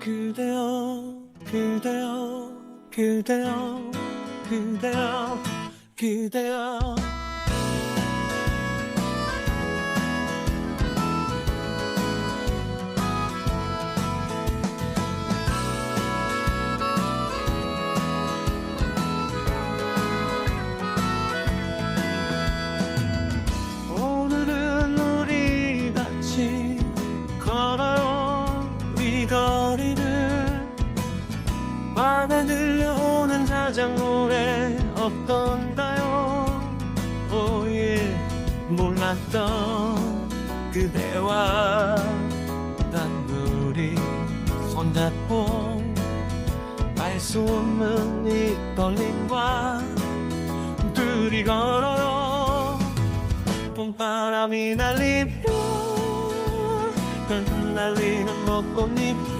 그대여 그대여 그대여 그대여 그대여 밤에 들려오는 자작 노래 없던가요. 오예 몰랐던 그대와 단둘이 손잡고 알 수 없는 이 떨림과 둘이 걸어요. 봄바람이 날리며 흩날리는 벚꽃잎이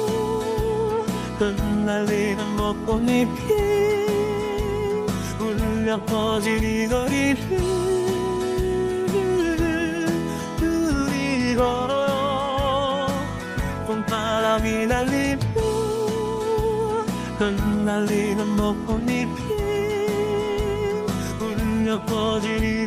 흩날리는 벚꽃잎이 울려 퍼질 이 거리를 둘이 걸어요. 봄바람이 날리며 흩날리는 벚꽃잎이 울려 퍼질 이